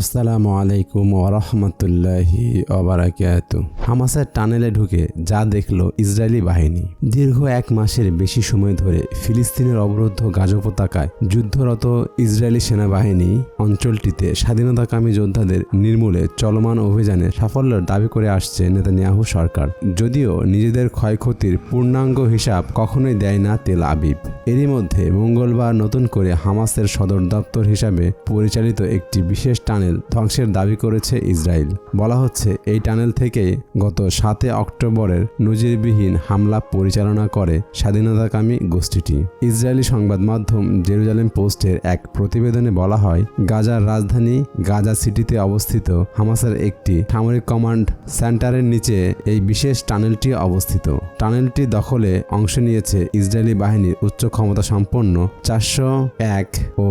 আসসালামু আলাইকুম ওরহমতুল্লাহি ওবারাকাত হামাসের টানেলে ঢুকে যা দেখল ইসরায়েলি বাহিনী। দীর্ঘ এক মাসের বেশি সময় ধরে ফিলিস্তিনের অবরুদ্ধ গাজ উপত্যকায় যুদ্ধরত ইসরায়েলি সেনাবাহিনী অঞ্চলটিতে স্বাধীনতাকামী যোদ্ধাদের নির্মূলে চলমান অভিযানে সাফল্যের দাবি করে আসছে নেতানিয়াহু সরকার। যদিও নিজেদের ক্ষয়ক্ষতির পূর্ণাঙ্গ হিসাব কখনোই দেয় না তেল আবিব। এরই মধ্যে মঙ্গলবার নতুন করে হামাসের সদর দপ্তর হিসাবে পরিচালিত একটি বিশেষ টানেল ধ্বংসের দাবি করেছে ইসরায়েল। বলা হচ্ছে, এই টানেল থেকে গত সাতে অক্টোবরের নজিরবিহীন হামলা পরিচালনা করে স্বাধীনতাকামী গোষ্ঠীটি। ইসরায়েলি সংবাদ মাধ্যম জেরুজালেম পোস্টের এক প্রতিবেদনে বলা হয়, গাজার রাজধানী গাজা সিটিতে অবস্থিত হামাসের একটি সামরিক কমান্ড সেন্টারের নিচে এই বিশেষ টানেলটি অবস্থিত। টানেলটি দখলে অংশ নিয়েছে ইসরায়েলি বাহিনীর উচ্চ ক্ষমতা সম্পন্ন চারশো এক ও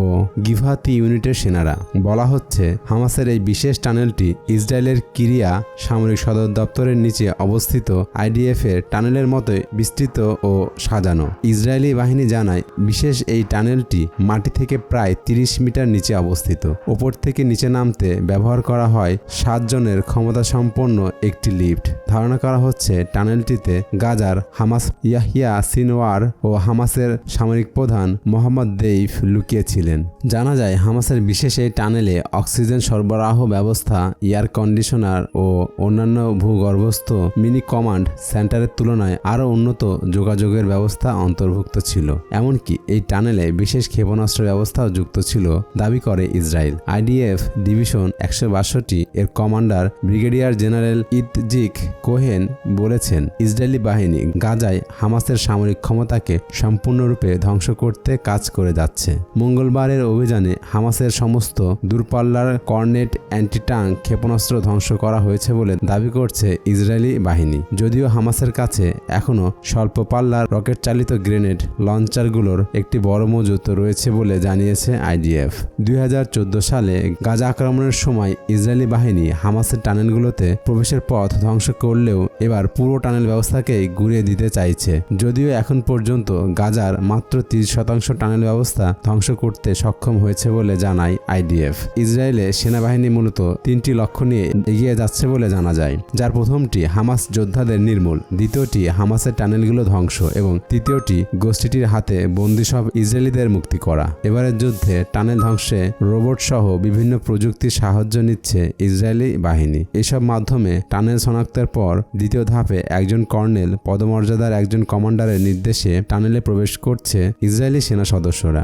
গিভাতি ইউনিটের সেনারা। বলা হচ্ছে, হামাসের এই বিশেষ টানেলটি ইসরায়েলের কিরিয়া সামরিক সদর দপ্তরের নিচে অবস্থিত আইডিএফ এর টানেলের মতোই বিস্তৃত ও সাজানো। ইসরায়েলি বাহিনী জানায়, বিশেষ এই টানেলটি মাটি থেকে প্রায় তিরিশ মিটার নিচে অবস্থিত। ওপর থেকে নিচে নামতে ব্যবহার করা হয় সাতজনের ক্ষমতা সম্পন্ন একটি লিফট। ধারণা করা হচ্ছে, টানেলটিতে গাজার হামাস ইয়াহিয়া সিনওয়ার ও হামাসের সামরিক প্রধান মোহাম্মদ দেইফ লুকিয়েছিলেন। জানা যায়, হামাসের বিশেষ এই টানেলে অক্সিজেন সরবরাহ ব্যবস্থা, এয়ার কন্ডিশনার ও অন্যান্য ভূগর্ভস্থ মিনি কমান্ড সেন্টারের তুলনায় আরও উন্নত যোগাযোগের ব্যবস্থা অন্তর্ভুক্ত ছিল। এমনকি এই টানেলে বিশেষ ক্ষেপণাস্ত্র ব্যবস্থাও যুক্ত ছিল, দাবি করে ইসরায়েল। আইডিএফ ডিভিশন একশো বাষট্টি এর commander brigadier general Itzik Cohen বলেছেন, ইসরায়েলি বাহিনী গাজায় হামাসের সামরিক ক্ষমতাকে সম্পূর্ণরূপে ধ্বংস করতে কাজ করে যাচ্ছে। মঙ্গলবারের অভিযানে হামাসের সমস্ত দূরপাল্লার কর্নেট অ্যান্টি ট্যাঙ্ক ক্ষেপণাস্ত্র ধ্বংস করা হয়েছে বলে দাবি করছে ইসরায়েলি বাহিনী। যদিও হামাসের কাছে এখনও স্বল্প পাল্লার রকেট চালিত গ্রেনেড লঞ্চারগুলোর একটি বড় মজুত রয়েছে বলে জানিয়েছে আইডিএফ। দুই হাজার চোদ্দ সালে গাজা আক্রমণের সময় ইসরায়েলি বাহিনী হামাসের টানেলগুলোতে প্রবেশের পথ ধ্বংস করলেও এবার পুরো টানেল ব্যবস্থাকেই ঘুরিয়ে দিতে চাইছে। যদিও এখন পর্যন্ত গাজার মাত্র তিরিশ শতাংশ টানেল ব্যবস্থা ধ্বংস করতে সক্ষম হয়েছে বলে জানায় আইডিএফ। ইসরায়েলে সেনাবাহিনী মূলত তিনটি লক্ষ্য নিয়ে এগিয়ে যাচ্ছে বলে জানা যায়। যার প্রথমটি হামাস যোদ্ধাদের নির্মূল, দ্বিতীয়টি হামাসের টানেলগুলো ধ্বংস এবং তৃতীয়টি গোষ্ঠীটির হাতে বন্দি সব ইসরায়েলিদের মুক্তি করা। এবারের যুদ্ধে টানেল ধ্বংসে রোবট সহ বিভিন্ন প্রযুক্তির সাহায্য নিচ্ছে ইসরায়েলি বাহিনী। এসব মাধ্যমে টানেল শনাক্তের পর দ্বিতীয় ধাপে একজন কর্নেল, পদমর্যাদার একজন কমান্ডারের নির্দেশে টানেলে প্রবেশ করছে ইসরায়েলি সেনা সদস্যরা।